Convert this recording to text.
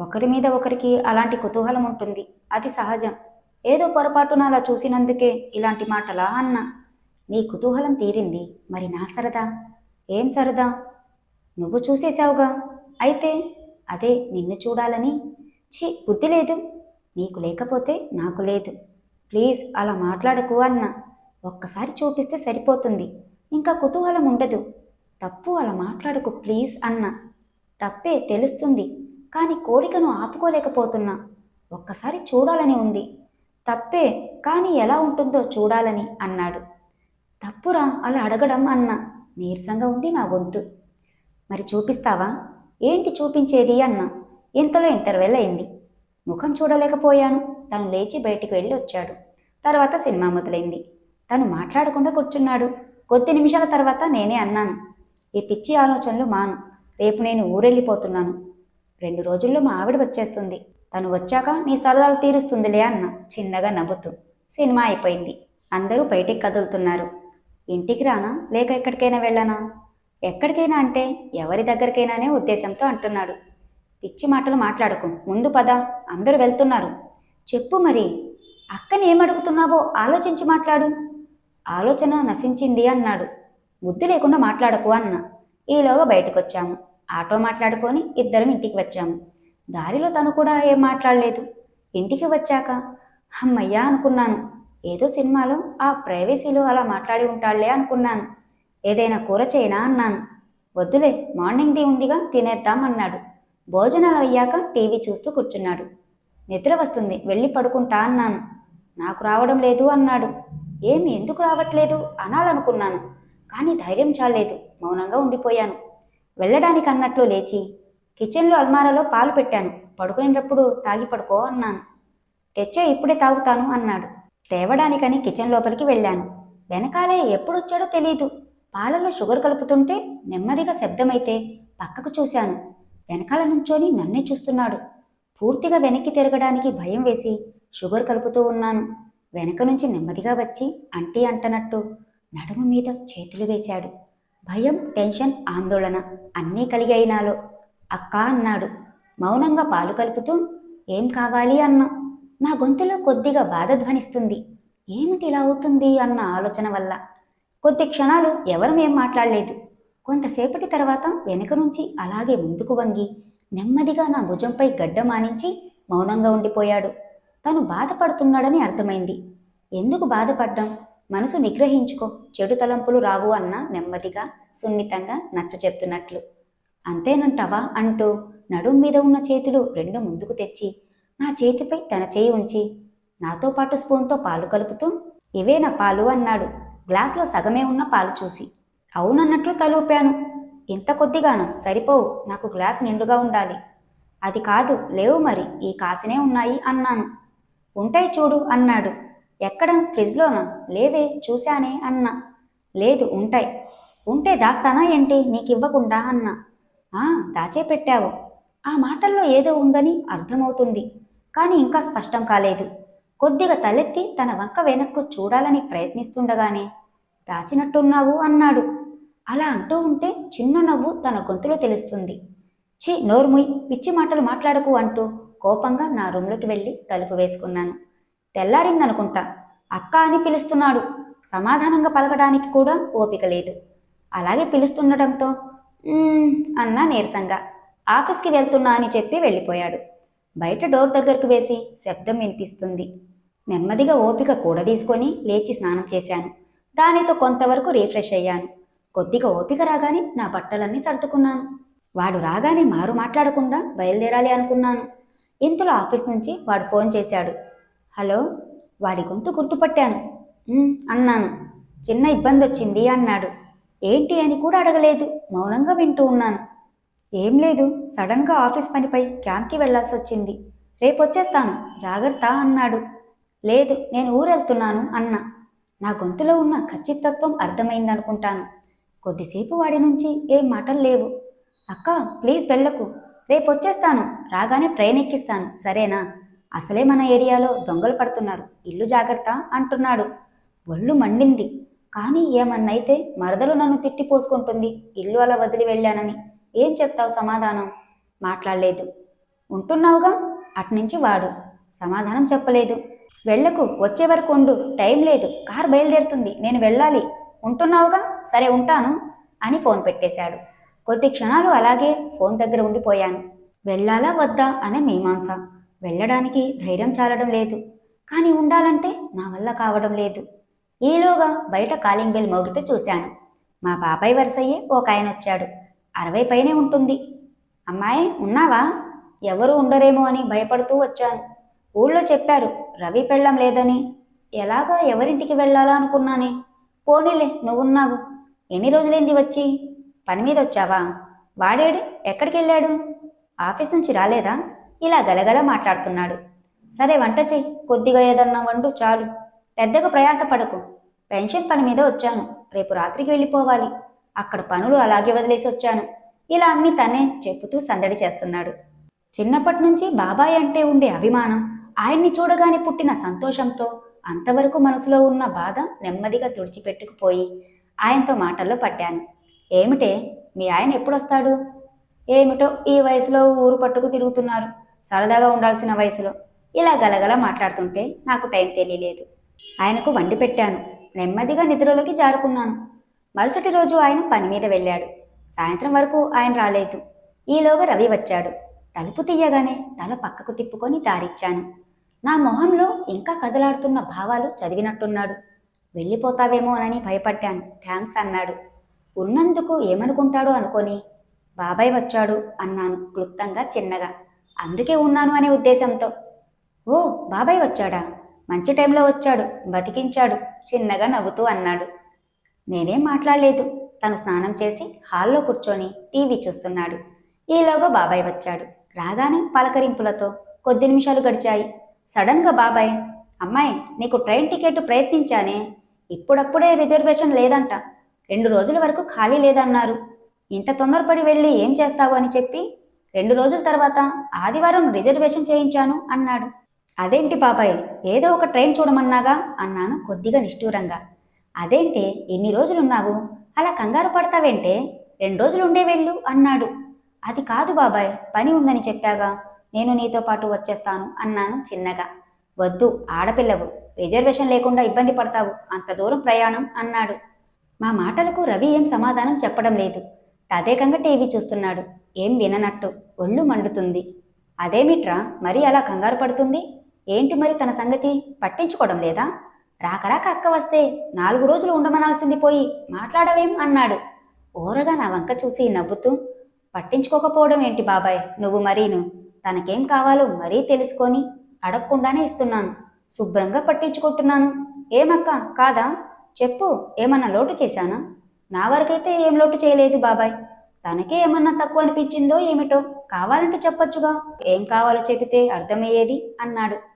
ఒకరి మీద ఒకరికి అలాంటి కుతూహలం ఉంటుంది. అది సహజం. ఏదో పొరపాటున అలా చూసినందుకే ఇలాంటి మాటలా అన్న. నీ కుతూహలం తీరింది. మరి నా సరదా? ఏం సరదా? నువ్వు చూసేశావుగా. అయితే అదే నిన్ను చూడాలని? ఛీ బుద్ధి లేదు. నీకు లేకపోతే నాకు లేదు. ప్లీజ్ అలా మాట్లాడకు అన్న. ఒక్కసారి చూపిస్తే సరిపోతుంది. ఇంకా కుతూహలం ఉండదు. తప్పు అలా మాట్లాడకు ప్లీజ్ అన్న. తప్పే తెలుస్తుంది. కానీ కోరికను ఆపుకోలేకపోతున్నా. ఒక్కసారి చూడాలని ఉంది. తప్పే కానీ ఎలా ఉంటుందో చూడాలని అన్నాడు. తప్పురా అలా అడగడం అన్న. నీరసంగా ఉంది నా గొంతు. మరి చూపిస్తావా? ఏంటి చూపించేది అన్న. ఇంతలో ఇంటర్వెల్ అయింది. ముఖం చూడలేకపోయాను. తను లేచి బయటికి వెళ్ళి వచ్చాడు తర్వాత సినిమా మొదలైంది. తను మాట్లాడకుండా కూర్చున్నాడు. కొద్ది నిమిషాల తర్వాత నేనే అన్నాను. ఈ పిచ్చి ఆలోచనలు మాను. రేపు నేను ఊరెళ్ళిపోతున్నాను. రెండు రోజుల్లో మా ఆవిడ వచ్చేస్తుంది. తను వచ్చాక నీ సరదాలు తీరుస్తుందిలే అన్న చిన్నగా నవ్వుతూ సినిమా అయిపోయింది. అందరూ బయటికి కదులుతున్నారు. ఇంటికి రానా? లేక ఎక్కడికైనా వెళ్ళానా? ఎక్కడికైనా అంటే ఎవరి దగ్గరికైనానే ఉద్దేశంతో అంటున్నాడు. పిచ్చి మాటలు మాట్లాడకు. ముందు పద. అందరూ వెళ్తున్నారు. చెప్పు మరి. అక్కని ఏమడుగుతున్నావో ఆలోచించి మాట్లాడు. ఆలోచన నశించింది అన్నాడు. బుద్ధి లేకుండా మాట్లాడకు అన్న. ఈలోగా బయటకొచ్చాము. ఆటో మాట్లాడుకొని ఇద్దరం ఇంటికి వచ్చాము. దారిలో తను కూడా ఏం మాట్లాడలేదు. ఇంటికి వచ్చాక అమ్మయ్యా అనుకున్నాను. ఏదో సినిమాలో ఆ ప్రైవసీలో అలా మాట్లాడి ఉంటాడులే అనుకున్నాను. ఏదైనా కూర చేయనా అన్నాను. వద్దులే మార్నింగ్ది ఉందిగా తినేద్దాం అన్నాడు. భోజనాలు అయ్యాక టీవీ చూస్తూ కూర్చున్నాడు. నిద్ర వస్తుంది వెళ్ళి పడుకుంటా అన్నాను. నాకు రావడం లేదు అన్నాడు. ఏమి ఎందుకు రావట్లేదు? అనాలనుకున్నాను. కానీ ధైర్యం చాలేదు మౌనంగా ఉండిపోయాను. వెళ్ళడానికి అన్నట్లు లేచి కిచెన్లో అల్మారాలో పాలు పెట్టాను. పడుకునేటప్పుడు తాగి పడుకో అన్నాను. తెచ్చే ఇప్పుడే తాగుతాను అన్నాడు. తేవడానికని కిచెన్ లోపలికి వెళ్ళాను. వెనకాలే ఎప్పుడొచ్చాడో తెలియదు పాలలో షుగర్ కలుపుతుంటే నెమ్మదిగా శబ్దమైతే పక్కకు చూశాను. వెనకాల నుంచోని నన్నే చూస్తున్నాడు. పూర్తిగా వెనక్కి తిరగడానికి భయం వేసి షుగర్ కలుపుతూ ఉన్నాను. వెనక నుంచి నెమ్మదిగా వచ్చి అంటీ అంటనట్టు నడుము మీద చేతులు వేశాడు. భయం టెన్షన్ ఆందోళన అన్నీ కలిగి అయినాలో. అక్క అన్నాడు. మౌనంగా పాలు కలుపుతూ ఏం కావాలి అన్నా? నా గొంతులో కొద్దిగా బాధ ధ్వనిస్తుంది. ఏమిటి ఇలా అవుతుంది? అన్న ఆలోచన వల్ల. కొద్ది క్షణాలు ఎవరం ఏం మాట్లాడలేదు. కొంతసేపటి తర్వాత వెనుక నుంచి అలాగే ముందుకు వంగి నెమ్మదిగా నా భుజంపై గడ్డ మానించి మౌనంగా ఉండిపోయాడు. తను బాధపడుతున్నాడని అర్థమైంది. ఎందుకు బాధపడ్డం? మనసు నిగ్రహించుకో. చెడు తలంపులు రావు అన్న నెమ్మదిగా సున్నితంగా నచ్చ చెప్తున్నట్లు. అంతేనంటావా అంటూ నడుం మీద ఉన్న చేతులు రెండు ముందుకు తెచ్చి నా చేతిపై తన చేయి ఉంచి నాతో పాటు స్పూన్తో పాలు కలుపుతూ ఇవే నా పాలు అన్నాడు. గ్లాసులో సగమే ఉన్న పాలు చూసి అవునన్నట్లు తలూపాను. ఇంత కొద్దిగాను. సరిపోవు. నాకు గ్లాస్ నిండుగా ఉండాలి. అది కాదు. లేవు మరి. ఈ కాసినే ఉన్నాయి అన్నాను. ఉంటాయి చూడు అన్నాడు. ఎక్కడ? ఫ్రిడ్జ్లోనా? లేవే చూశానే అన్నా. లేదు ఉంటాయి. ఉంటే దాస్తానా ఏంటి? నీకివ్వకుండా అన్న. అన్నా ఆ దాచే పెట్టావు ఆ మాటల్లో ఏదో ఉందని అర్థమవుతుంది. కానీ ఇంకా స్పష్టం కాలేదు. కొద్దిగా తలెత్తి తన వంక వెనక్కు చూడాలని ప్రయత్నిస్తుండగానే దాచినట్టున్నావు అన్నాడు. అలా అంటూ ఉంటే చిన్న నవ్వు తన గొంతులో తెలుస్తుంది. ఛీ నోర్ముయ్ పిచ్చి మాటలు మాట్లాడకు అంటూ కోపంగా నా రూమ్లోకి వెళ్ళి తలుపు వేసుకున్నాను. తెల్లారిందనుకుంటా. అక్క అని పిలుస్తున్నాడు. సమాధానంగా పలకడానికి కూడా ఓపిక లేదు. అలాగే పిలుస్తుండటంతో అన్నా నీరసంగా. ఆఫీస్కి వెళ్తున్నా అని చెప్పి వెళ్ళిపోయాడు. బయట డోర్ దగ్గరకు వేసి శబ్దం వినిపిస్తుంది. నెమ్మదిగా ఓపిక కూడా తీసుకొని లేచి స్నానం చేశాను. దానితో కొంతవరకు రీఫ్రెష్ అయ్యాను. కొద్దిగా ఓపిక రాగానే నా బట్టలన్నీ సర్దుకున్నాను. వాడు రాగానే మారు మాట్లాడకుండా బయలుదేరాలి అనుకున్నాను. ఇంతలో ఆఫీస్ నుంచి వాడు ఫోన్ చేశాడు. హలో? వాడి గొంతు గుర్తుపట్టాను. అన్నాను. చిన్న ఇబ్బంది వచ్చింది అన్నాడు. ఏంటి అని కూడా అడగలేదు. మౌనంగా వింటూ ఉన్నాను. ఏం లేదు. సడన్గా ఆఫీస్ పనిపై క్యాంప్కి వెళ్ళాల్సి వచ్చింది రేపు వచ్చేస్తాను జాగ్రత్త అన్నాడు. లేదు నేను ఊరెళ్తున్నాను అన్న. నా గొంతులో ఉన్న ఖచ్చితత్వం అర్థమైందనుకుంటాను. కొద్దిసేపు వాడి నుంచి ఏం మాటలు లేవు. అక్క ప్లీజ్ వెళ్ళకు. రేపు వచ్చేస్తాను రాగానే ట్రైన్ ఎక్కిస్తాను. సరేనా? అసలే మన ఏరియాలో దొంగలు పడుతున్నారు. ఇల్లు జాగ్రత్త అంటున్నాడు. ఒళ్ళు మండింది. కానీ ఏమన్నైతే మరదలు నన్ను తిట్టి పోసుకుంటుంది ఇల్లు అలా వదిలి వెళ్ళానని ఏం చెప్తావు సమాధానం? మాట్లాడలేదు. ఉంటున్నావుగా? అట్నుంచి వాడు. సమాధానం చెప్పలేదు. వెళ్ళకు వచ్చే వరకు ఉండు. టైం లేదు. కార్ బయలుదేరుతుంది. నేను వెళ్ళాలి. ఉంటున్నావుగా? సరే ఉంటాను అని ఫోన్ పెట్టేశాడు. కొద్ది క్షణాలు అలాగే ఫోన్ దగ్గర ఉండిపోయాను. వెళ్ళాలా వద్దా అనే మీమాంస. వెళ్ళడానికి ధైర్యం చాలడం లేదు. కానీ ఉండాలంటే నా వల్ల కావడం లేదు. ఈలోగా బయట కాలింగ్ బెల్ మోగితే చూశాను. మా బాబాయ్ వరుసయ్యే ఒక ఆయన వచ్చాడు. అరవై పైనే ఉంటుంది. అమ్మాయి ఉన్నావా? ఎవరు ఉండరేమో అని భయపడుతూ వచ్చాను. ఊళ్ళో చెప్పారు రవి పెళ్ళం లేదని. ఎలాగా ఎవరింటికి వెళ్ళాలా అనుకున్నానే. పోనీలే నువ్వున్నావు. ఎన్ని రోజులైంది వచ్చి? పని మీద వచ్చావా? వాడేడు ఎక్కడికి వెళ్ళాడు ఆఫీస్ నుంచి రాలేదా? ఇలా గలగల మాట్లాడుతున్నాడు. సరే వంట చెయ్యి కొద్దిగా ఏదన్నా వండు చాలు. పెద్దగా ప్రయాసపడకు పెన్షన్ పని మీద వచ్చాను. రేపు రాత్రికి వెళ్ళిపోవాలి. అక్కడ పనులు అలాగే వదిలేసి వచ్చాను. ఇలా అన్ని తనే చెప్పుతూ సందడి చేస్తున్నాడు. చిన్నప్పటి నుంచి బాబాయ్ అంటే ఉండే అభిమానం ఆయన్ని చూడగానే పుట్టిన సంతోషంతో అంతవరకు మనసులో ఉన్న బాధ నెమ్మదిగా తుడిచిపెట్టుకుపోయి ఆయనతో మాటల్లో పట్టాను. ఏమిటే? మీ ఆయన ఎప్పుడొస్తాడు? ఏమిటో ఈ వయసులో ఊరు పట్టుకు తిరుగుతున్నారు. సరదాగా ఉండాల్సిన వయసులో. ఇలా గలగల మాట్లాడుతుంటే నాకు టైం తెలియలేదు. ఆయనకు వండి పెట్టాను. నెమ్మదిగా నిద్రలోకి జారుకున్నాను. మరుసటి రోజు ఆయన పని మీద వెళ్ళాడు. సాయంత్రం వరకు ఆయన రాలేదు. ఈలోగా రవి వచ్చాడు. తలుపు తీయగానే తల పక్కకు తిప్పుకొని దారిచ్చాను. నా మొహంలో ఇంకా కదలాడుతున్న భావాలు చదివినట్టున్నాడు. వెళ్ళిపోతావేమోనని భయపడ్డాను. థ్యాంక్స్ అన్నాడు. ఉన్నందుకు ఏమనుకుంటాడో అనుకొని బాబాయ్ వచ్చాడు అన్నాను క్లుప్తంగా చిన్నగా. అందుకే ఉన్నాను అనే ఉద్దేశంతో. ఓ బాబాయ్ వచ్చాడా? మంచి టైంలో వచ్చాడు బతికించాడు చిన్నగా నవ్వుతూ అన్నాడు. నేనేం మాట్లాడలేదు. తను స్నానం చేసి హాల్లో కూర్చొని టీవీ చూస్తున్నాడు. ఈలోగా బాబాయ్ వచ్చాడు. రాగానే పలకరింపులతో కొద్ది నిమిషాలు గడిచాయి. సడన్గా బాబాయ్ అమ్మాయి నీకు ట్రైన్ టికెట్ ప్రయత్నించానే. ఇప్పుడప్పుడే రిజర్వేషన్ లేదంట. రెండు రోజుల వరకు ఖాళీ లేదన్నారు. ఇంత తొందరపడి వెళ్ళి ఏం చేస్తావు? అని చెప్పి రెండు రోజుల తర్వాత ఆదివారం రిజర్వేషన్ చేయించాను అన్నాడు. అదేంటి బాబాయ్ ఏదో ఒక ట్రైన్ చూడమన్నాగా? అన్నాను కొద్దిగా నిష్ఠూరంగా. అదేంటి ఎన్ని రోజులున్నావు? అలా కంగారు పడతావేంటే? రెండు రోజులు ఉండే వెళ్ళు అన్నాడు. అది కాదు బాబాయ్ పని ఉందని చెప్పాగా. నేను నీతో పాటు వచ్చేస్తాను అన్నాను చిన్నగా. వద్దు ఆడపిల్లవు రిజర్వేషన్ లేకుండా ఇబ్బంది పడతావు అంత దూరం ప్రయాణం అన్నాడు. మా మాటలకు రవి ఏం సమాధానం చెప్పడం లేదు. తదేకంగా టీవీ చూస్తున్నాడు. ఏం విననట్టు ఒళ్ళు మండుతుంది. అదేమిట్రా మరీ అలా కంగారు పడుతుంది? ఏంటి మరి తన సంగతి? పట్టించుకోవడం లేదా? రాకరాక అక్క వస్తే నాలుగు రోజులు ఉండమనాల్సింది పోయి మాట్లాడవేం అన్నాడు. ఓరగా నా వంక చూసి నవ్వుతూ పట్టించుకోకపోవడం ఏంటి బాబాయ్? నువ్వు మరీను. తనకేం కావాలో మరీ తెలుసుకొని అడగకుండానే ఇస్తున్నాను. శుభ్రంగా పట్టించుకుంటున్నాను. ఏమక్క? కాదా? చెప్పు ఏమన్నా లోటు చేశానా? నా వరకైతే ఏం లోటు చేయలేదు బాబాయ్. తనకే ఏమన్నా తక్కువ అనిపించిందో ఏమిటో కావాలంటే చెప్పొచ్చుగా. ఏం కావాలో చెబితే అర్థమయ్యేది అన్నాడు.